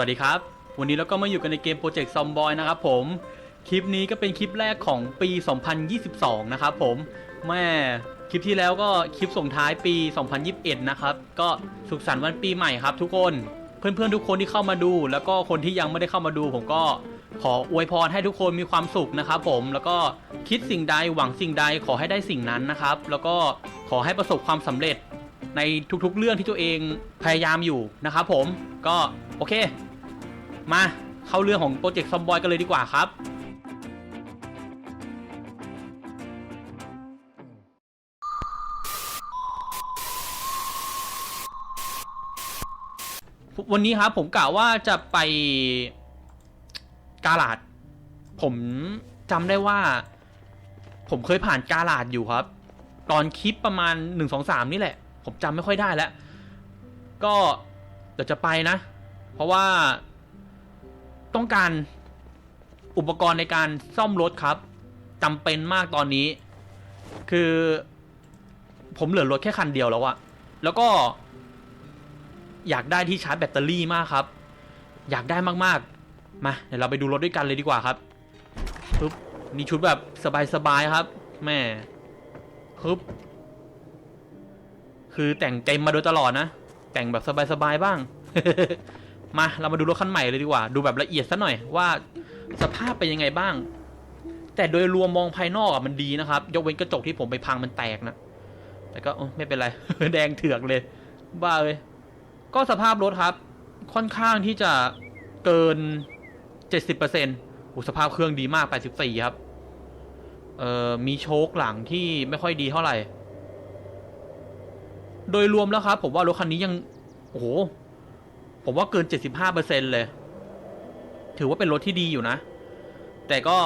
วัสดีครับ วันนี้เราก็มาอยู่กันในเกมโปรเจกต์ซอมบอยนะครับผม คลิปนี้ก็เป็นคลิปแรกของปี 2022 นะครับผม แม่คลิปที่แล้วก็คลิปส่งท้ายปี 2021 นะครับ ก็สุขสันต์วันปีใหม่ครับทุกคน เพื่อนๆทุกคนที่เข้ามาดู แล้วก็คนที่ยังไม่ได้เข้ามาดู ผมก็ขออวยพรให้ทุกคนมีความสุขนะครับผม แล้วก็คิดสิ่งใดหวังสิ่งใดขอให้ได้สิ่งนั้นนะครับ แล้วก็ขอให้ประสบความสำเร็จในทุกๆ เรื่องที่ตัวเองพยายามอยู่นะครับผมก็โอเค มาเข้าเรื่องของโปรเจกต์ซอมบอยกันเลยดีกว่าครับวันนี้ครับผมกล่าวว่าจะไปกาลาด ผมจำได้ว่า ผมเคยผ่านกาลาดอยู่ครับ ตอนคลิปประมาณหนึ่งสองสามนี่แหละ ผมจำไม่ค่อยได้แล้ว ก็เดี๋ยวจะไปนะ เพราะว่า ต้องการอุปกรณ์ในการซ่อมรถครับจำเป็นมากตอนนี้ คือ ผมเหลือรถแค่คันเดียวแล้วอะแล้วก็ อยากได้ที่ชาร์จแบตเตอรี่มากครับ อยากได้มากๆ มาเดี๋ยวเราไปดูรถด้วยกันเลยดีกว่าครับปึ๊บนี่ชุดแบบสบายๆครับ แม่ปึ๊บคือแต่งเต็มมาโดยตลอดนะ แต่งแบบสบายๆบ้าง มาเรามาดูรถคันใหม่เลยดีกว่า ดูแบบละเอียดซะหน่อยว่าสภาพเป็นยังไงบ้าง แต่โดยรวมมองภายนอกอะมันดีนะครับ ยกเว้นกระจกที่ผมไปพังมันแตกนะ แต่ก็ไม่เป็นไร แดงเถือกเลย บ้าเลย ก็สภาพรถครับ ค่อนข้างที่จะเกิน 70%โอ้สภาพเครื่องดีมาก 84 ครับ เอ่อ มีโชคหลังที่ไม่ค่อยดีเท่าไหร่ โดยรวมแล้วครับ ผมว่ารถคันนี้ยัง โอ้โห ผมว่าเกิน 75%เลย ถือว่าเป็นรถที่ดีอยู่นะ แต่ก็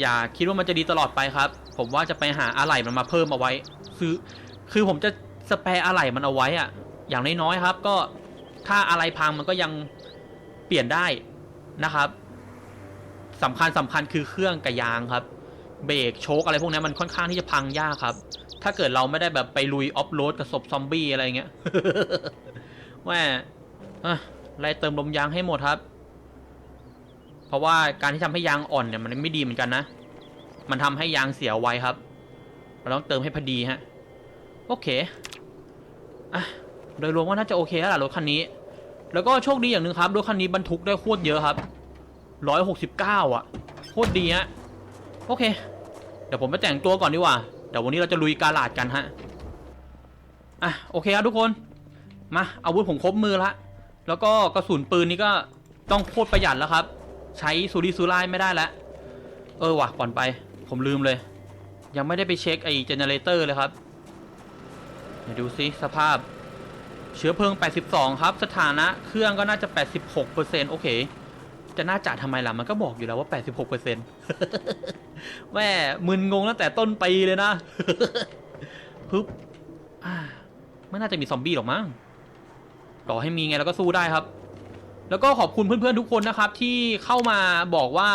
อย่าคิดว่ามันจะดีตลอดไปครับ ผมว่าจะไปหาอะไหล่มันมาเพิ่มเอาไว้ ซื้อ คือผมจะสแปรอะไหล่มันเอาไว้อะอย่างน้อยๆครับ ก็ถ้าอะไรพังมันก็ยังเปลี่ยนได้นะครับสำคัญสำคัญคือเครื่องกับยางครับ เบรกโชคอะไรพวกนี้มันค่อนข้างที่จะพังยากครับ ถ้าเกิดเราไม่ได้แบบไปลุยออฟโรดกับศพซอมบี้อะไรเงี้ยแม่อะ ไล่เติมลมยางให้หมดครับ เพราะว่าการที่ทำให้ยางอ่อนเนี่ยมันไม่ดีเหมือนกันนะ มันทำให้ยางเสียไวครับ เราต้องเติมให้พอดีฮะ โอเค อะ โดยรวมว่าน่าจะโอเคแล้วล่ะรถคันนี้ แล้วก็โชคดีอย่างหนึ่งครับรถคันนี้บรรทุกได้โคตรเยอะครับร้อยหกสิบเก้าอะโคตรดีฮะ โอเค เดี๋ยวผมไปแต่งตัวก่อนดีกว่า เดี๋ยววันนี้เราจะลุยกาลาดกันฮะ อะโอเคครับทุกคน มาอาวุธผมครบมือละ แล้วก็กระสุนปืนนี่ก็ต้องโคตรประหยัดแล้วครับ ใช้ซูริซูไลไม่ได้แล้ว เออว่ะก่อนไป ผมลืมเลย ยังไม่ได้ไปเช็คไอ้เจเนเรเตอร์เลยครับเดี๋ยวดูซิสภาพ เชื้อเพลิง 82 ครับ สถานะเครื่องก็น่าจะ 86%โอเค จะน่าจะทำไมล่ะ มันก็บอกอยู่แล้วว่า 86%แม่มึนงงตั้งแต่ต้นปีเลยนะปึ๊บไม่น่าจะมีซอมบี้หรอกมั้ง ต่อให้มีไงเราก็สู้ได้ครับ แล้วก็ขอบคุณเพื่อนๆทุกคนนะครับ ที่เข้ามาบอกว่า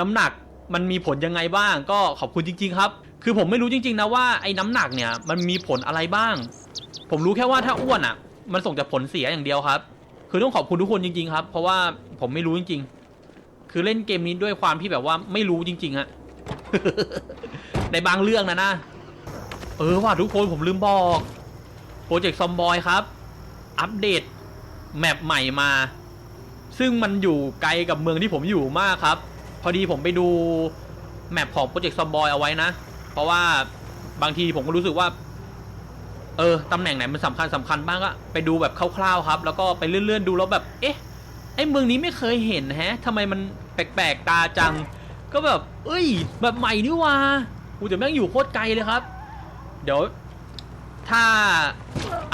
น้ำหนักมันมีผลยังไงบ้าง ก็ขอบคุณจริง ๆ ครับ คือผมไม่รู้จริง ๆ นะว่าไอ้น้ำหนักเนี่ยมันมีผลอะไรบ้าง ผมรู้แค่ว่าถ้าอ้วนอะ มันส่งแต่ผลเสียอย่างเดียวครับ คือต้องขอบคุณทุกคนจริง ๆ ครับ เพราะว่าผมไม่รู้จริง ๆ คือเล่นเกมนี้ด้วยความที่แบบว่าไม่รู้จริงๆฮะในบางเรื่องนะนะ เออว่าทุกคนผมลืมบอกโปรเจกต์ซอมบอยครับ อัปเดตแมปใหม่มา ซึ่งมันอยู่ไกลกับเมืองที่ผมอยู่มากครับ พอดีผมไปดูแมปของโปรเจกต์ซอมบอยเอาไว้นะ เพราะว่าบางทีผมก็รู้สึกว่า เออตำแหน่งไหนมันสำคัญสำคัญบ้างก็ไปดูแบบคร่าวๆครับ แล้วก็ไปเลื่อนๆดูแล้วแบบ เอ๊ะ ไอ้เมืองนี้ไม่เคยเห็นแฮะทำไมมันแปลกๆตาจัง ก็แบบ เอ้ย แบบใหม่นี่ว่ากูจะแม่งอยู่โคตรไกลเลยครับ เดี๋ยว ถ้า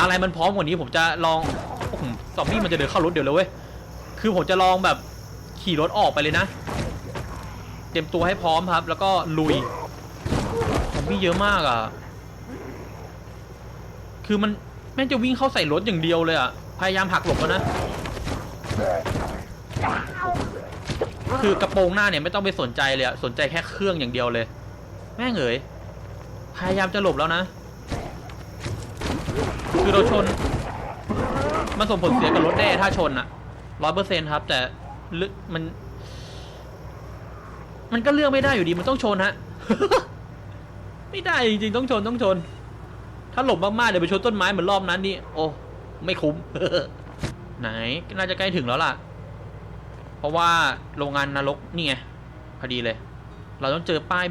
อะไรมันพร้อมกว่านี้ผมจะลองโอ้โหซอมบี้มันจะเดินเข้ารถเดี๋ยวเลยเว้ยคือผมจะลองแบบขี่รถออกไปเลยนะ เตรียมตัวให้พร้อมครับ แล้วก็ลุยซอมบี้เยอะมากอะ คือมันแม่งจะวิ่งเข้าใส่รถอย่างเดียวเลยอะ พยายามหักหลบนะ คือกระโปรงหน้าเนี่ยไม่ต้องไปสนใจเลยอะ สนใจแค่เครื่องอย่างเดียวเลย แม่งเอ๋ยพยายามจะหลบแล้วนะ คือเราชน มันส่งผลเสียกับรถแน่ถ้าชนอะร้อยเปอร์เซ็นครับ แต่ลึกมัน มันก็เลือกไม่ได้อยู่ดีมันต้องชนฮะไม่ได้จริงๆต้องชนต้องชน ถ้าหลบมากๆเดี๋ยวไปชนต้นไม้เหมือนรอบนั้นนี่โอ้ไม่คุ้มไหนน่าจะใกล้ถึงแล้วล่ะ เพราะว่าโรงงานนรกนี่ไงพอดีเลย เราต้องเจอป้าย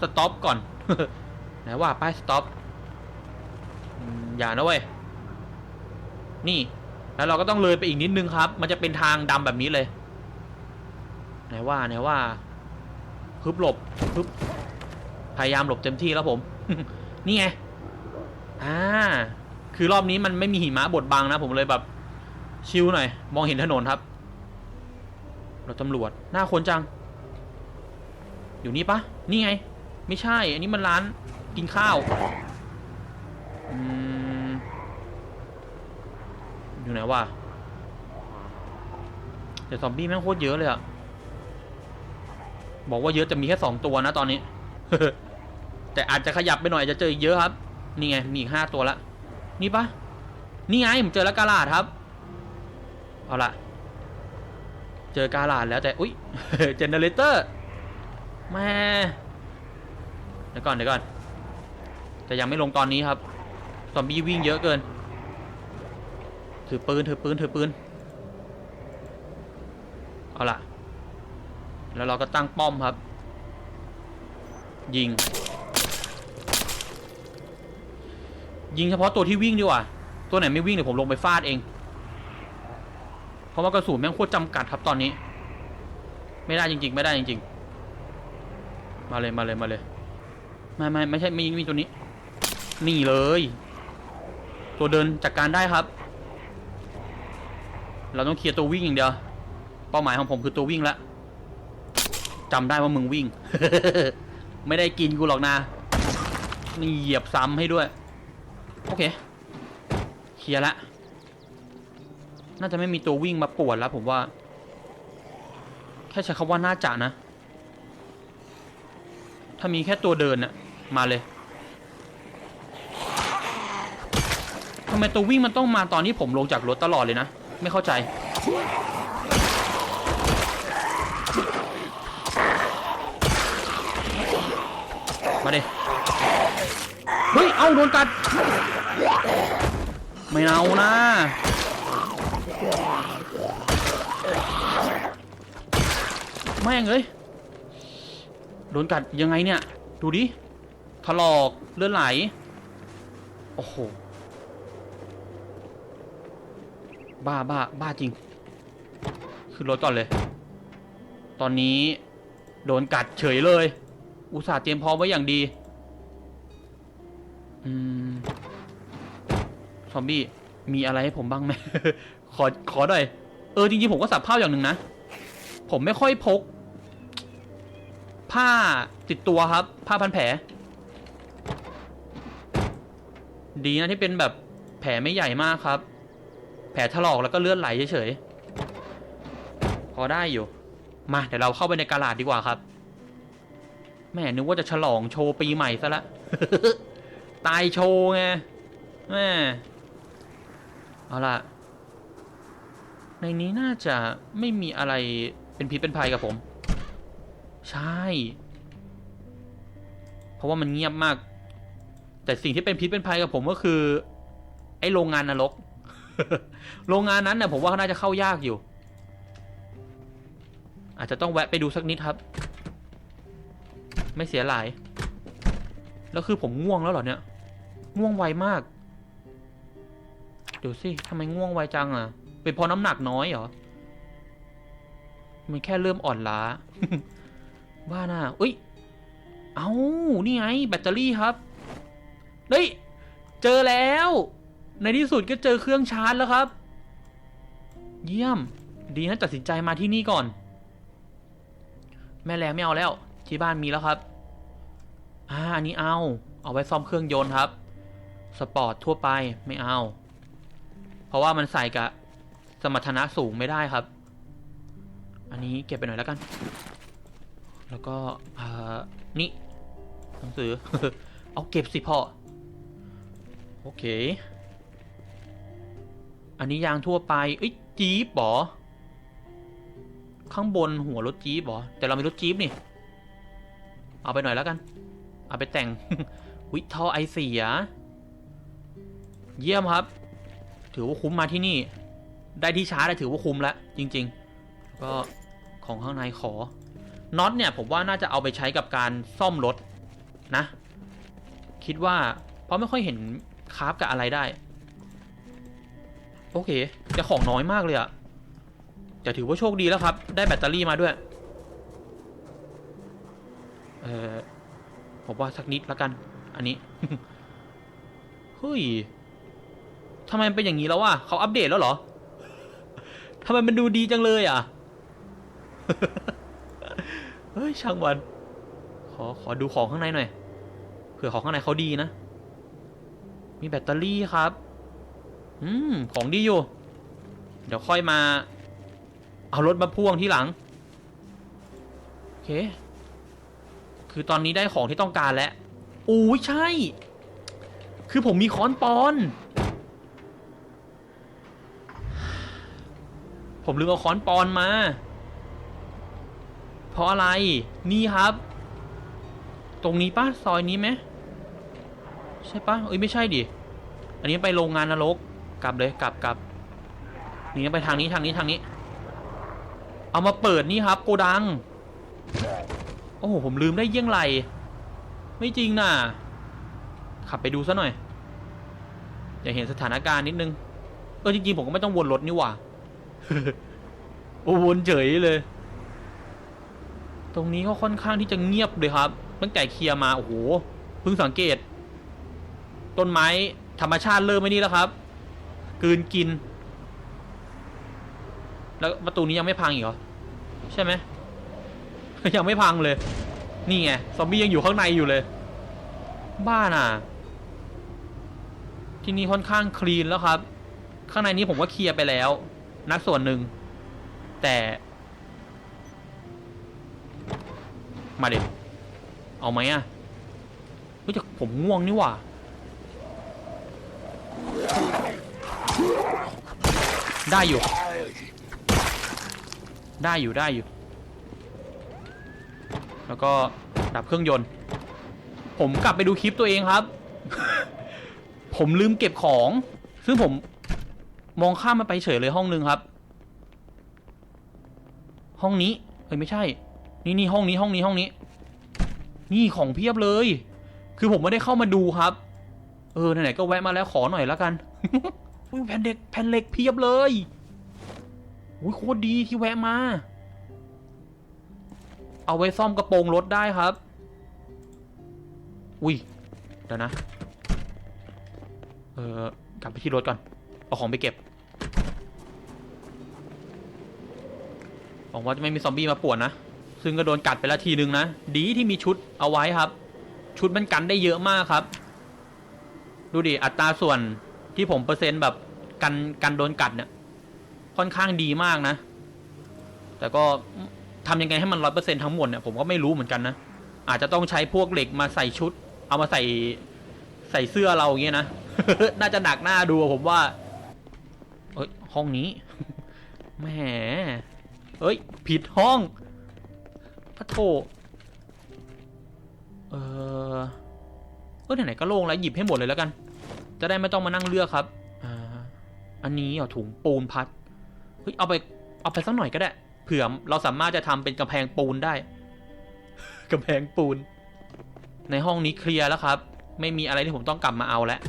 สต็อปก่อนไหนว่าป้ายสต็อป อย่านะเว้ย นี่ แล้วเราก็ต้องเลยไปอีกนิดนึงครับ มันจะเป็นทางดำแบบนี้เลย ไหนว่าไหนว่าฮึบหลบฮึบพยายามหลบเต็มที่แล้วผม นี่ไง อ่า คือรอบนี้มันไม่มีหิมะบดบังนะ ผมเลยแบบ ชิลหน่อย มองเห็นถนนครับ เราตำรวจ หน้าคนจัง อยู่นี่ปะ นี่ไง ไม่ใช่ อันนี้มันร้านกินข้าว อยู่ไหนวะแต่ซอมบี้แม่งโคตรเยอะเลยอะบอกว่าเยอะจะมีแค่สองตัวนะตอนนี้ แต่อาจจะขยับไปหน่อยจะเจออีกเยอะครับ นี่ไงมีอีกห้าตัวละนี่ปะนี่ไงผมเจอแล้วกาลาดครับ เอาละเจอกาลาดแล้วแต่อุ้ยเจเนเรเตอร์แม่เดี๋ยวก่อนเดี๋ยวก่อนแต่ยังไม่ลงตอนนี้ครับ ซอมบี้วิ่งเยอะเกิน ถือปืนถือปืนถือปืน เอาละแล้วเราก็ตั้งป้อมครับ ยิง ยิงเฉพาะตัวที่วิ่งดีกว่า ตัวไหนไม่วิ่งเดี๋ยวผมลงไปฟาดเอง เพราะว่ากระสุนแม่งโคตรจำกัดครับตอนนี้ ไม่ได้จริง ๆ ไม่ได้จริง ๆ มาเลยมาเลยมาเลย ไม่ไม่ไม่ใช่ไม่มีตัวนี้ นี่เลย ตัวเดินจัดการได้ครับ เราต้องเคลียร์ตัววิ่งอย่างเดียว เป้าหมายของผมคือตัววิ่งล้วจำได้ว่ามึงวิ่ง ไม่ได้กินกูหรอกนะนี่เหยียบซ้ำให้ด้วย โอเค เคลียร์ละ น่าจะไม่มีตัววิ่งมาปวดแล้วผมว่า แค่ใช้คำว่าน่าจะนะ ถ้ามีแค่ตัวเดินน่ะ มาเลยำไมตัววิ่งมันต้องมาตอนที่ผมลงจากรถตลอดเลยนะ ไม่เข้าใจ มาดิเฮ้ย เอาโดนกัด ไม่เอานะแม่งเลยโดนกัดยังไงเนี่ย ดูดิถลอกเลือดไหล โอ้โห บ้าบ้าบ้าจริง ขึ้นรถก่อนเลย ตอนนี้โดนกัดเฉยเลย อุตส่าห์เตรียมพร้อมไว้อย่างดี อืม ซอมบี้ มีอะไรให้ผมบ้างไหม ขอ ขอหน่อย เออ จริงๆ ผมก็สับเผ้าอย่างหนึ่งนะ ผมไม่ค่อยพก ผ้าติดตัวครับ ผ้าพันแผล ดีนะที่เป็นแบบแผลไม่ใหญ่มากครับ แผลถลอกแล้วก็เลือดไหลเฉยๆ พอได้อยู่ มาเดี๋ยวเราเข้าไปในกาลาดดีกว่าครับ แม่นึกว่าจะฉลองโชว์ปีใหม่ซะละ ตายโชว์ไง แม่ เอาล่ะ ในนี้น่าจะไม่มีอะไรเป็นพิษเป็นภัยกับผม ใช่ เพราะว่ามันเงียบมาก แต่สิ่งที่เป็นพิษเป็นภัยกับผมก็คือ ไอ้โรงงานนรก โรงงานนั้นเนี่ยผมว่าเขาน่าจะเข้ายากอยู่ อาจจะต้องแวะไปดูสักนิดครับ ไม่เสียหลาย แล้วคือผมง่วงแล้วเหรอเนี่ย ง่วงไวมาก เดี๋ยวสิทำไมง่วงไวจังอะ เป็นเพราะน้ำหนักน้อยเหรอ มันแค่เริ่มอ่อนล้าว่าน่าอุ้ย เอานี่ไง แบตเตอรี่ครับ เฮ้ย เจอแล้ว ในที่สุดก็เจอเครื่องชาร์จแล้วครับ เยี่ยม ดีนะตัดสินใจมาที่นี่ก่อน แม่แรงไม่เอาแล้ว ที่บ้านมีแล้วครับ อ่าอันนี้เอา เอาไว้ซ่อมเครื่องยนต์ครับ สปอร์ตทั่วไปไม่เอา เพราะว่ามันใส่กับสมรรถนะสูงไม่ได้ครับ อันนี้เก็บไปหน่อยแล้วกัน แล้วก็อ่านี่หนังสือ เอาเก็บสิพ่อ โอเค อันนี้ยางทั่วไปเอ้ยจี๊ปเหรอ ข้างบนหัวรถจี๊ปเหรอ แต่เรามีรถจี๊ปนี่ เอาไปหน่อยแล้วกัน เอาไปแต่งวิทอไอเสีย เยี่ยมครับ ถือว่าคุ้มมาที่นี่ ได้ที่ชาร์จได้ถือว่าคุ้มแล้วจริง ๆ ก็ของข้างในขอ น็อตเนี่ยผมว่าน่าจะเอาไปใช้กับการซ่อมรถนะ คิดว่า เพราะไม่ค่อยเห็นคราฟกับอะไรได้ โอเคแต่ของน้อยมากเลยอะแต่ถือว่าโชคดีแล้วครับ ได้แบตเตอรี่มาด้วย เออผมว่าสักนิดล้วกัน อันนี้ เฮ้ยทำไมมันเป็นอย่างนี้แล้ววะเขาอัปเดตแล้วเหรอทำไมมันดูดีจังเลยอะ เฮ้ยช่างวัน ขอขอดูของข้างในหน่อย เผื่อของข้างในเขาดีนะ มีแบตเตอรี่ครับ อืม ของดีอยู่ เดี๋ยวค่อยมา เอารถมาพ่วงที่หลัง โอเค คือตอนนี้ได้ของที่ต้องการแล้วโอ้ยใช่ คือผมมีค้อนปอน ผมลืมเอาค้อนปอนมา เพราะอะไร นี่ครับ ตรงนี้ปะซอยนี้ไหมใช่ปะเอ้ยไม่ใช่ดิ อันนี้ไปโรงงานนรก กลับเลยกลับกลับนี่ไปทางนี้ทางนี้ทางนี้ เอามาเปิดนี่ครับโกดัง โอ้โหผมลืมได้เยี่ยงไร ไม่จริงน่ะ ขับไปดูซะหน่อย อยากเห็นสถานการณ์นิดนึง เออจริงๆผมก็ไม่ต้องวนรถนี่หว่า โอ้วนเฉยเลย ตรงนี้ก็ค่อนข้างที่จะเงียบเลยครับ ตั้งแต่เคลียร์มาโอ้โหเพิ่งสังเกต ต้นไม้ธรรมชาติเริ่มไม่นี่แล้วครับ กืนกิน แล้วประตูนี้ยังไม่พังอีกเหรอ ใช่ไหมยังไม่พังเลย นี่ไงซอมบี้ยังอยู่ข้างในอยู่เลย บ้าน่ะ ที่นี่ค่อนข้างคลีนแล้วครับ ข้างในนี้ผมว่าเคลียร์ไปแล้ว นักส่วนหนึ่ง แต่มาเด็เอาไหมอะเฮ้ยแต่ผมง่วงนี่หว่า ได้อยู่ ได้อยู่ได้อยู่ แล้วก็ดับเครื่องยนต์ ผมกลับไปดูคลิปตัวเองครับ ผมลืมเก็บของ ซึ่งผมมองข้ามมาไปเฉยเลยห้องนึงครับ ห้องนี้ เอ้ยไม่ใช่ นี่นี่ห้องนี้ห้องนี้ห้องนี้ นี่ของเพียบเลย คือผมไม่ได้เข้ามาดูครับ เออไหนๆก็แวะมาแล้วขอหน่อยแล้วกัน อุ้ยแผ่นเด็กแผ่นเหล็กเพียบเลยอุ้ยโคตรดีที่แวะมา เอาไว้ซ่อมกระโปรงรถได้ครับ อุ้ยเดี๋ยวนะ เออกลับไปที่รถก่อน เอาของไปเก็บหวังว่าจะไม่มีซอมบี้มาป่วนนะ ซึ่งก็โดนกัดไปแล้วทีนึงนะ ดีที่มีชุดเอาไว้ครับ ชุดมันกันได้เยอะมากครับ ดูดิ อัตราส่วนที่ผมเปอร์เซ็นต์แบบ กันกันโดนกัดเนี่ยค่อนข้างดีมากนะ แต่ก็ทำยังไงให้มันร้อยเปอร์เซ็นทั้งหมดเนี่ยผมก็ไม่รู้เหมือนกันนะ อาจจะต้องใช้พวกเหล็กมาใส่ชุด เอามาใส่ใส่เสื้อเราอย่างเงี้ยนะ น่าจะหนักหน้าดูผมว่า เอ้ยห้องนี้แหมเอ้ย ผิดห้องพระโถเออเออไหนๆก็โล่งแล้วหยิบให้หมดเลยแล้วกัน จะได้ไม่ต้องมานั่งเลือกครับ อันนี้เหรอถุงปูนพัดเฮ้ยเอาไปเอาไปสักหน่อยก็ได้ เผื่อเราสามารถจะทำเป็นกำแพงปูนได้กำแพงปูน ในห้องนี้เคลียร์แล้วครับ ไม่มีอะไรที่ผมต้องกลับมาเอาแล้ว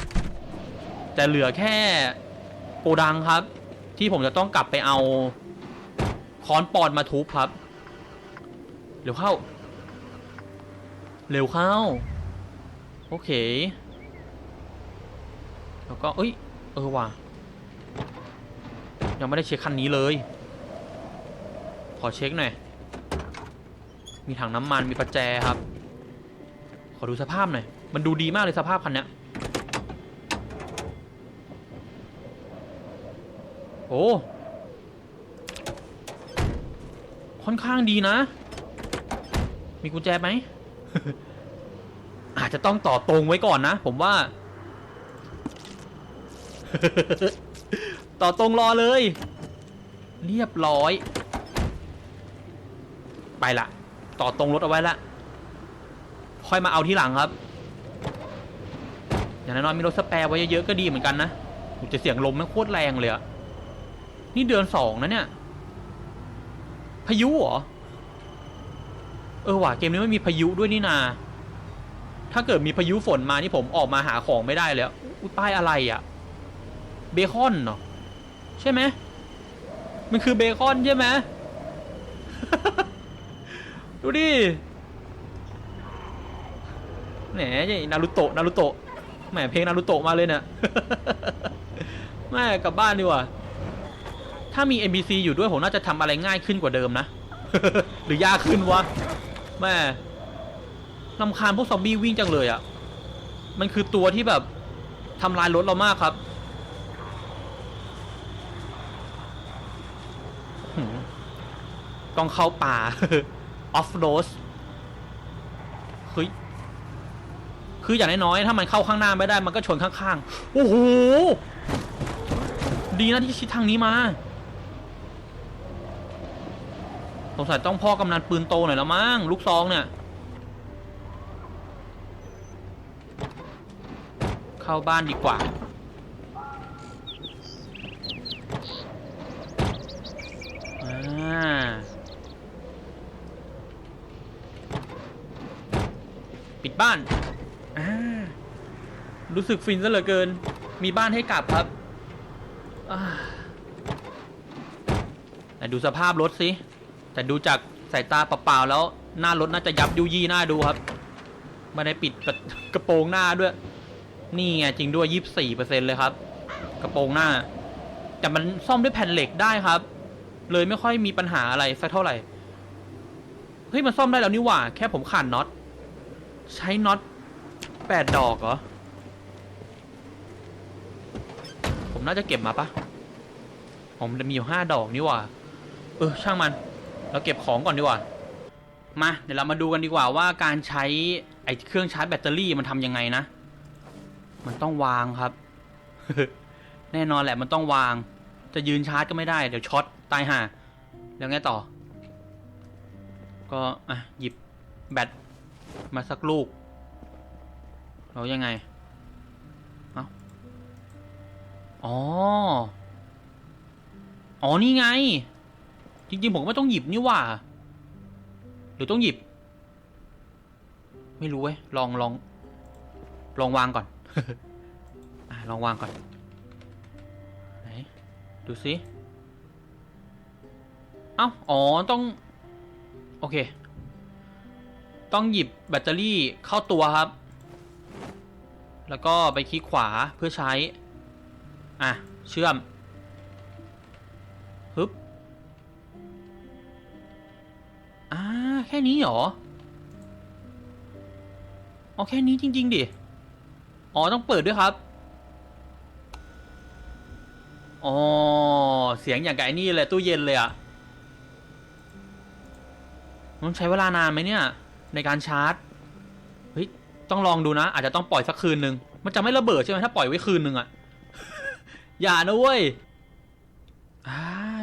แต่เหลือแค่โกดังครับ ที่ผมจะต้องกลับไปเอาค้อนปอนมาทุบครับเร็วเข้า เร็วเข้า โอเค แล้วก็เอ้ย เออว่ะ ยังไม่ได้เช็คคันนี้เลย ขอเช็คหน่อย มีถังน้ำมัน มีประแจครับ ขอดูสภาพหน่อย มันดูดีมากเลยสภาพคันเนี้ยโอ้ ค่อนข้างดีนะ มีกุญแจไหม อาจจะต้องต่อตรงไว้ก่อนนะ ผมว่า ต่อตรงรอเลย เรียบร้อย ไปละ ต่อตรงรถเอาไว้ละ ค่อยมาเอาที่หลังครับ อย่างน้อยๆมีรถสแปร์ไว้เยอะๆก็ดีเหมือนกันนะโอ้แต่เสียงลมมันโคตรแรงเลยอะนี่เดือนสองนะเนี่ย พายุเหรอ เออว่ะเกมนี้ไม่มีพายุด้วยนี่นา ถ้าเกิดมีพายุฝนมานี่ผมออกมาหาของไม่ได้เลยอะอุ้ยป้ายอะไรอะเบคอนเนาะ ใช่ไหมมันคือเบคอนใช่ไหม ดูดิ แหมนารุโตะ นารุโตะ แหมเพลงนารุโตะมาเลยเนี่ยแม่กลับบ้านดีกว่า ถ้ามี NPC อยู่ด้วยผมน่าจะทำอะไรง่ายขึ้นกว่าเดิมนะ หรือยากขึ้นวะ แม่ลำคาญพวกซอมบี้วิ่งจังเลยอะ่ะ มันคือตัวที่แบบทำลายรถเรามากครับหืม ต้องเข้าป่า ออฟโรดเฮ้ยคืออย่างน้อยๆถ้ามันเข้าข้างหน้าไม่ได้มันก็ชนข้างๆ โอ้โห ดีนะที่ชิดทางนี้มา สงสัยต้องพ่อกำนันปืนโตหน่อยแล้วมั้งลูกซองเนี่ย เข้าบ้านดีกว่าอ่า ปิดบ้านอ่ารู้สึกฟินซะเหลือเกิน มีบ้านให้กลับครับอ่าแต่ดูสภาพรถสิ แต่ดูจากสายตาเปล่าๆแล้ว หน้ารถน่าจะยับยุยี่หน้าดูครับไม่ได้ปิดกระกระโปรงหน้าด้วย นี่ไงจริงด้วยยี่สี่เปอร์เซ็นเลยครับ กระโปรงหน้า แต่มันซ่อมด้วยแผ่นเหล็กได้ครับ เลยไม่ค่อยมีปัญหาอะไรสักเท่าไหร่ เฮ้ยมันซ่อมได้แล้วนี่หว่า แค่ผมขาดน็อต ใช้น็อตแปดดอกเหรอ ผมน่าจะเก็บมาปะผมจะมีอยู่ห้าดอกนี่ว่า เออ ช่างมัน เราเก็บของก่อนดีกว่า มาเดี๋ยวเรามาดูกันดีกว่าว่าการใช้ไอ้เครื่องชาร์จแบตเตอรี่มันทำยังไงนะ มันต้องวางครับ แน่นอนแหละมันต้องวาง จะยืนชาร์จก็ไม่ได้ เดี๋ยวช็อตตายห่า แล้วไงต่อ ก็อะหยิบแบต มาสักลูกแล้วยังไง เอ้า อ๋อ อ๋อ นี่ไง จริง ๆ ผมก็ไม่ต้องหยิบนี่ว่า หรือต้องหยิบ ไม่รู้เว้ย ลองลอง ลองวางก่อนอลองวางก่อน ไหน ดูสิเอ้า อ๋อ ต้อง โอเค ต้องหยิบแบตเตอรี่เข้าตัวครับ แล้วก็ไปคลิกขวาเพื่อใช้ อะ เชื่อมฮึบอ่าแค่นี้เหรออ๋อแค่นี้จริง ๆ ดิ อ๋อ ต้องเปิดด้วยครับ อ๋อ เสียงอย่างกับไอ้นี่เลยตู้เย็นเลยอะต้องใช้เวลานานไหมเนี่ย ในการชาร์จเฮ้ยต้องลองดูนะ อาจจะต้องปล่อยสักคืนหนึ่งมันจะไม่ระเบิดใช่ไหมถ้าปล่อยไว้คืนหนึ่งอะอย่านะเว้ยอ่า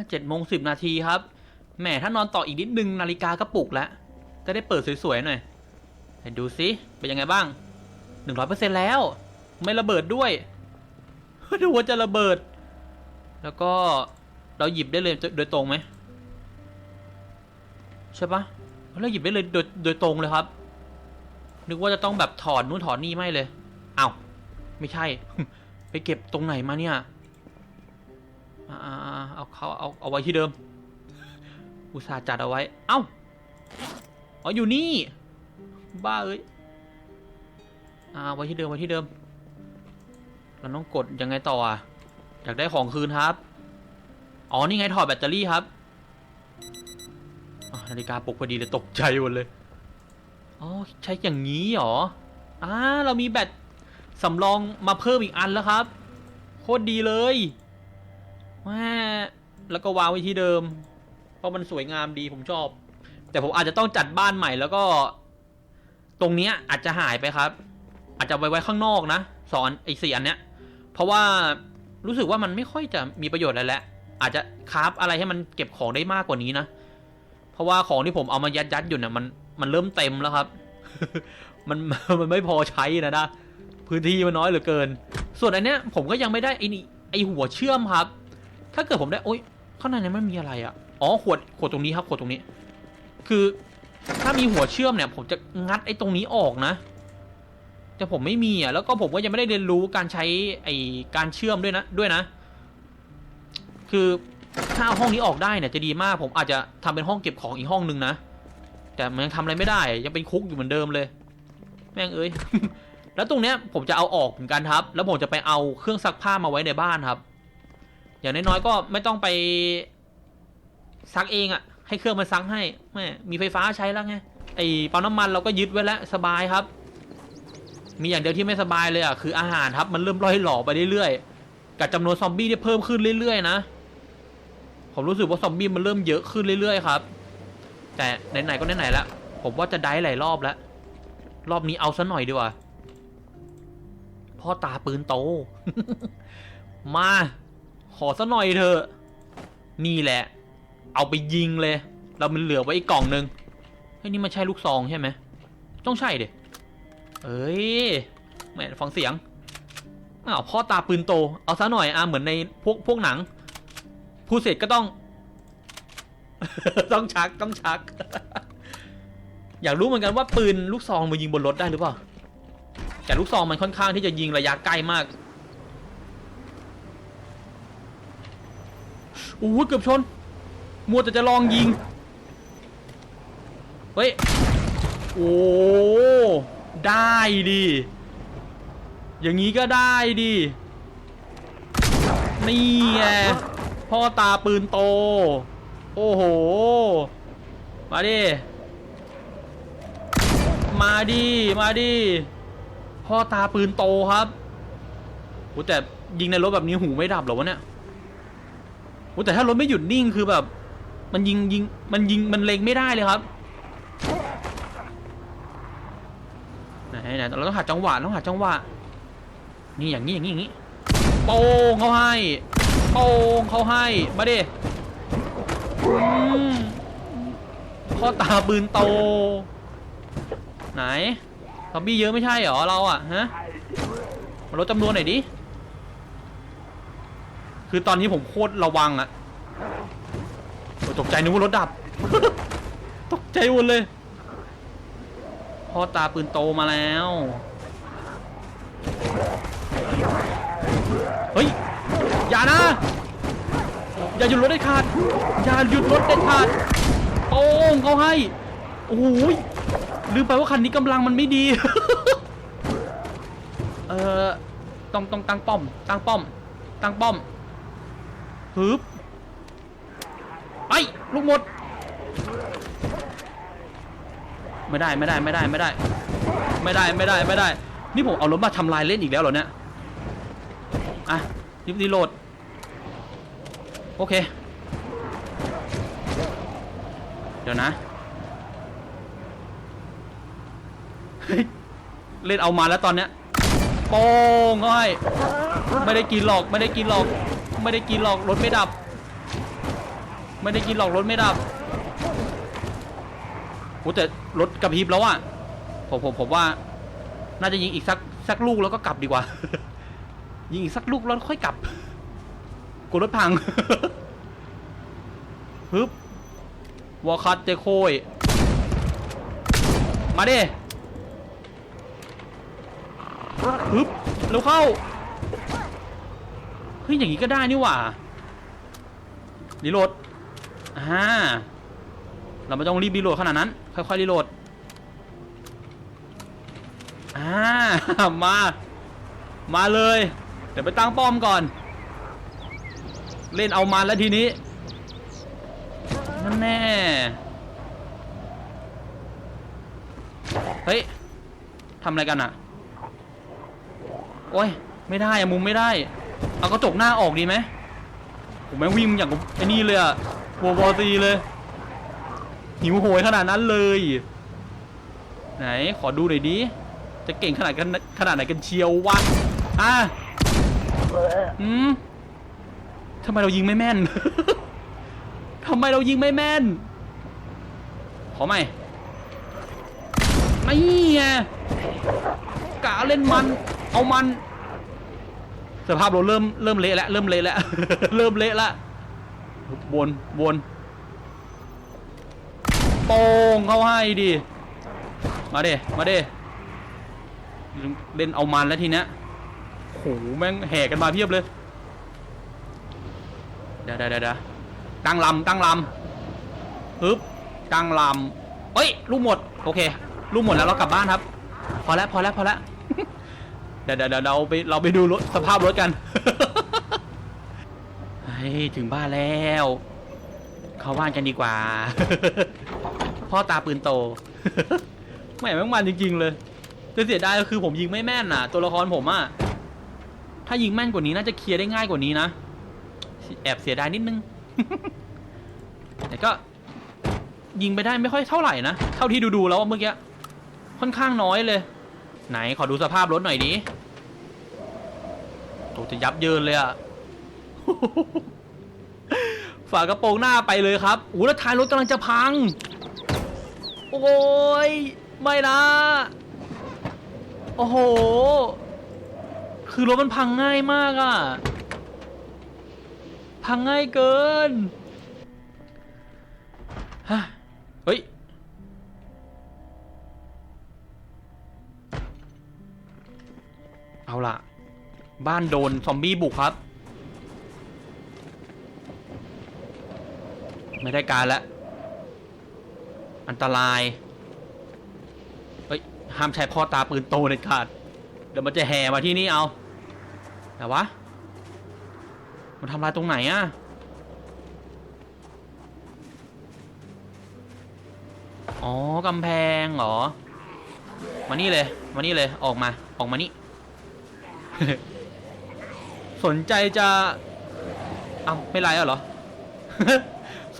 เจ็ดโมงสิบนาทีครับแหมถ้านอนต่ออีกนิดนึงนาฬิกาก็ปลุกแล้วจะได้เปิดสวยๆหน่อยไหนดูสิเป็นยังไงบ้างหนึ่งร้อยเปอร์เซ็นแล้ว ไม่ระเบิดด้วยดูว่าจะระเบิด แล้วก็เราหยิบได้เลยโดยตรงไหมใช่ปะ เราหยิบได้เลยโดยโดยตรงเลยครับ นึกว่าจะต้องแบบถอดนู่นถอดนี่ไม่เลยเอา้าไม่ใช่ ไปเก็บตรงไหนมาเนี่ยเอาเขาเอาเอาไว้ที่เดิม อุตส่าห์จัดเอาไว้ เอ้าอ๋ออยู่นี่ บ้าเอ้ยอ่าไว้ที่เดิมไว้ที่เดิม เราต้องกดยังไงต่ออะอยากได้ของคืนครับ อ๋อ นี่ไงถอดแบตเตอรี่ครับ นาฬิกาปลุกพอดีเลยตกใจหมดเลย อ๋อ ใช้อย่างนี้เหรออ่าเรามีแบตสำรองมาเพิ่มอีกอันแล้วครับ โคตรดีเลยแม่แล้วก็วางไว้ที่เดิม เพราะมันสวยงามดีผมชอบ แต่ผมอาจจะต้องจัดบ้านใหม่แล้วก็ ตรงเนี้ยอาจจะหายไปครับ อาจจะไว้ไว้ข้างนอกนะสอนไอ้สี่อันเนี้ย เพราะว่ารู้สึกว่ามันไม่ค่อยจะมีประโยชน์อะไรแล้วอาจจะคราฟอะไรให้มันเก็บของได้มากกว่านี้นะ เพราะว่าของที่ผมเอามายัดยัดอยู่เนี่ยมันมันเริ่มเต็มแล้วครับ มันมันไม่พอใช้นะนะพื้นที่มันน้อยเหลือเกิน ส่วนอันเนี้ยผมก็ยังไม่ได้ไอ้นี่ไอหัวเชื่อมครับ ถ้าเกิดผมได้โอ๊ยข้างในนั้นมันมีอะไรอะ่ะอ๋อขวดขวดตรงนี้ครับขวดตรงนี้ คือถ้ามีหัวเชื่อมเนี่ย ผมจะงัดไอ้ตรงนี้ออกนะ แต่ผมไม่มีอะแล้วก็ผมก็ยังไม่ได้เรียนรู้การใช้ไอ้การเชื่อมด้วยนะด้วยนะ คือ ถ้าห้องนี้ออกได้เนี่ยจะดีมากผมอาจจะทำเป็นห้องเก็บของอีกห้องนึงนะ แต่มันยังทำอะไรไม่ได้ ยังเป็นคุกอยู่เหมือนเดิมเลย แม่งเอ้ย แล้วตรงเนี้ยผมจะเอาออกเหมือนกันครับ แล้วผมจะไปเอาเครื่องซักผ้ามาไว้ในบ้านครับ อย่างน้อยๆก็ไม่ต้องไปซักเองอะ่ะ ให้เครื่องมันซักให้แม่มีไฟฟ้าใช้แล้วไงไอ้ปั๊มน้ำมันเราก็ยึดไว้แล้วสบายครับ มีอย่างเดียวที่ไม่สบายเลยอะคืออาหารครับมันเริ่มร่อยหล่อไปเรื่อยๆกับจำนวนซอมบี้ที่เพิ่มขึ้นเรื่อยๆนะ ผมรู้สึกว่าซอมบี้มันเริ่มเยอะขึ้นเรื่อยๆครับ แต่ไหนๆก็ไหนๆแล้วผมว่าจะได้หลายรอบแล้ว รอบนี้เอาซะหน่อยดีกว่าพ่อตาปืนโต มา ขอซะหน่อยเถอะ นี่แหละ เอาไปยิงเลย เรามันเหลือไว้อีกกล่องหนึ่งเฮ้ยนี่มันใช่ลูกซองใช่ไหม ต้องใช่เดิเอ้ยแหม่ฟังเสียงอ้าวพ่อตาปืนโต เอาซะหน่อยอะเหมือนในพวกพวกหนัง พูดเสร็จก็ต้อง ต้องชักต้องชัก อยากรู้เหมือนกันว่าปืนลูกซองมายิงบนรถได้หรือเปล่าแต่ลูกซองมันค่อนข้างที่จะยิงระยะใกล้มากโอ้เกือบชน มัวแต่จะลองยิง เฮ้ย โอ้ ได้ดิอย่างนี้ก็ได้ดินี่ไง พ่อตาปืนโต โอ้โห มาดิ มาดิ มาดิ พ่อตาปืนโตครับโอ้แต่ยิงในรถแบบนี้หูไม่ดับหรอวะเนี่ยโอ้แต่ถ้ารถไม่หยุดนิ่งคือแบบ มันยิงยิงมันยิงมันเล็งไม่ได้เลยครับไหนไหนเราต้องหาจังหวะต้องหาจังหวะนี่อย่างนี้อย่างนี้อย่างนี้โป้งเขาให้ โป้งเขาให้มาดิอืมพ่อตาปืนโต ไหนซอมบี้เยอะไม่ใช่เหรอเราอะฮะมาลดจำนวนหน่อยดิ คือตอนนี้ผมโคตรระวังอะตกใจนึกว่ารถดับ ตกใจหมดเลย พ่อตาปืนโตมาแล้ว เฮ้ย อย่านะ อย่าหยุดรถได้ขาดอย่าหยุดรถได้ขาดโป้งเขาให้โอ้โหยลืมไปว่าคันนี้กำลังมันไม่ดี เออต้องต้องตั้งป้อม ตั้งป้อม ตั้งป้อมฮึบไปลูกหมด ไม่ได้ไม่ได้ไม่ได้ไม่ได้ ไม่ได้ไม่ได้ไม่ได้ นี่ผมเอารถมาทำลายเล่นอีกแล้วเหรอเนี่ยอะรีบรีโหลด อเค เดี๋ยวนะเฮ้ยเล่นเอามาแล้วตอนเนี้ยโป้งก้อย ไม่ได้กินหรอกไม่ได้กินหรอก ไม่ได้กินหรอกรถไม่ดับ ไม่ได้กินหรอกรถไม่ดับโอ้แต่รถกระพริบแล้วอะผมผมผมว่า น่าจะยิงอีกสักสักลูกแล้วก็กลับดีกว่า ยิงอีกสักลูกแล้วค่อยกลับ ลัวรถพัง ฮึบวอคัตเจโคยมาดิฮึบเร็วเข้า เฮ้ย อย่างนี้ก็ได้นี่หว่ารีโหลดอ่าเราไม่ต้องรีบรีโหลดขนาดนั้น ค่อยๆรีโหลดอ่ามา มาเลย เดี๋ยวไปตั้งป้อมก่อน เล่นเอามันแล้วทีนี้นั่นแน่เฮ้ยทำอะไรกันอะโอ้ยไม่ได้อะมุมไม่ได้ เอากระจกหน้าออกดีไหมผมแม่งวิ่งอย่างไอ้นี่เลยอะวอวอซีเลยหิวโหยขนาดนั้นเลย ไหนขอดูหน่อยดิจะเก่งขนาดกันขนาดไหนกันเชียววะอะอืม ทำไมเรายิงไม่แม่น ทำไมเรายิงไม่แม่น ขอใหม่ไม่ไงกะเล่นมัน เอามัน สภาพเราเริ่มเริ่มเละแล้วเริ่มเละแล้วเริ่มเละล้ววนวนโป่งเข้าให้ดิ มาเด้มาเด้เล่นเอามันแล้วทีเนี้ยโหแม่งแห่กันมาเพียบเลย เดี๋ยวเดี๋ยวเดี๋ยวตั้งลำตั้งลำฮึบตั้งลำเอ้ยลูกหมดโอเคลูกหมดแล้วเรากลับบ้านครับ พอแล้วพอแล้วพอแล้วเดี๋ยวเดี๋ยวเดะเราไปเราไปดูรถสภาพรถกันเฮ้ยถึงบ้านแล้ว เข้าบ้านกันดีกว่า พ่อตาปืนโตแหม่แม่งมันจริง ๆ เลยแต่เสียดายก็คือผมยิงไม่แม่นน่ะ ตัวละครผมอะถ้ายิงแม่นกว่านี้น่าจะเคลียร์ได้ง่ายกว่านี้นะ แอบเสียดายนิดนึง แต่ก็ ยิงไปได้ไม่ค่อยเท่าไหร่นะ เท่าที่ดูๆแล้วเมื่อกี้ค่อนข้างน้อยเลย ไหนขอดูสภาพรถหน่อยดิโอ้จะยับเยินเลยอะฝากระโปรงหน้าไปเลยครับโอ้แล้วท้ายรถกำลังจะพัง โอ้ย ไม่นะ โอ้โห คือรถมันพังง่ายมากอะ พังง่ายเกินฮะเฮ้ย เอาล่ะ บ้านโดนซอมบี้บุกครับ ไม่ได้การแล้ว อันตราย เฮ้ย ห้ามใช้พ่อตาปืนโตเด็ดขาด เดี๋ยวมันจะแห่มาที่นี่เอาแต่วะ มันทำลายตรงไหนอะอ๋อกำแพงเหรอ มานี่เลย มานี่เลย ออกมา ออกมานี่ สนใจจะเอาไม่ไลน์แล้วเหรอ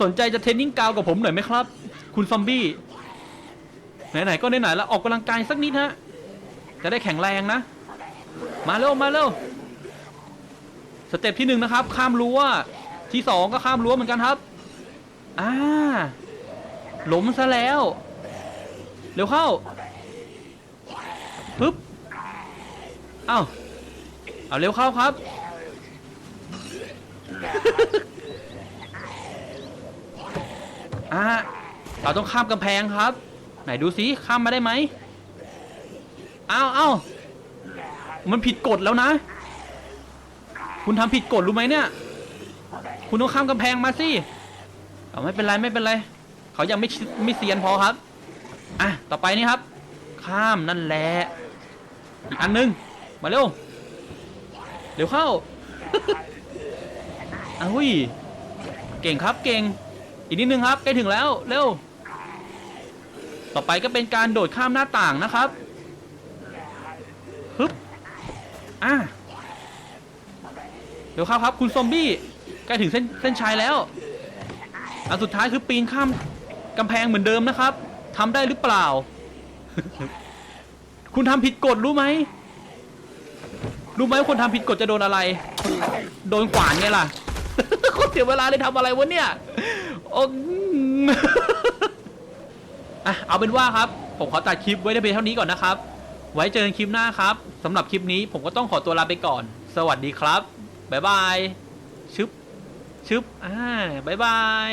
สนใจจะเทนนิ่งกาวกับผมหน่อยไหมครับ คุณซอมบี้ ไหนๆก็ไหนๆแล้วออกกำลังกายสักนิดฮะ จะได้แข็งแรงนะ มาเร็ว มาเร็ว สเต็ปที่หนึ่งนะครับ ข้ามรั้วที่สองก็ข้ามรั้วเหมือนกันครับ อ่าหลมซะแล้ว เร็วเข้าปึ๊บเอ้าเอาเร็วเข้าครับ อ่าเราต้องข้ามกำแพงครับ ไหนดูสิข้ามมาได้ไหมอ้าวอ้าวมันผิดกฎแล้วนะ คุณทำผิดกฎรู้ไหมเนี่ย คุณต้องข้ามกำแพงมาสิเอาไม่เป็นไรไม่เป็นไร เขายังไม่ไม่เซียนพอครับ อะ ต่อไปนี่ครับ ข้ามนั่นแหละ อีกอันหนึง มาเร็วเร็วเข้าอ้าวอุ้ย เก่งครับเก่ง อีกนิดนึงครับใกล้ถึงแล้ว เร็ว ต่อไปก็เป็นการโดดข้ามหน้าต่างนะครับ ฮึบ อะ เดี๋ยวเข้าครับ คุณซอมบี้ใกล้ถึงเส้นเส้นชัยแล้วอันสุดท้ายคือปีนข้ามกำแพงเหมือนเดิมนะครับทำได้หรือเปล่า คุณทำผิดกฎรู้ไหมรู้ไหมว่าคนทำผิดกฎจะโดนอะไร โดนขวานไงล่ะคตรเสียเวลาเลยทำอะไรวะเนี่ยโอ้อะเอาเป็นว่าครับ ผมขอตัดคลิปไว้ได้เพียงเท่านี้ก่อนนะครับ ไว้เจอกันคลิปหน้าครับสำหรับคลิปนี้ผมก็ต้องขอตัวลาไปก่อน สวัสดีครับ บายบาย ชึบ ชึบ อ่าบายบาย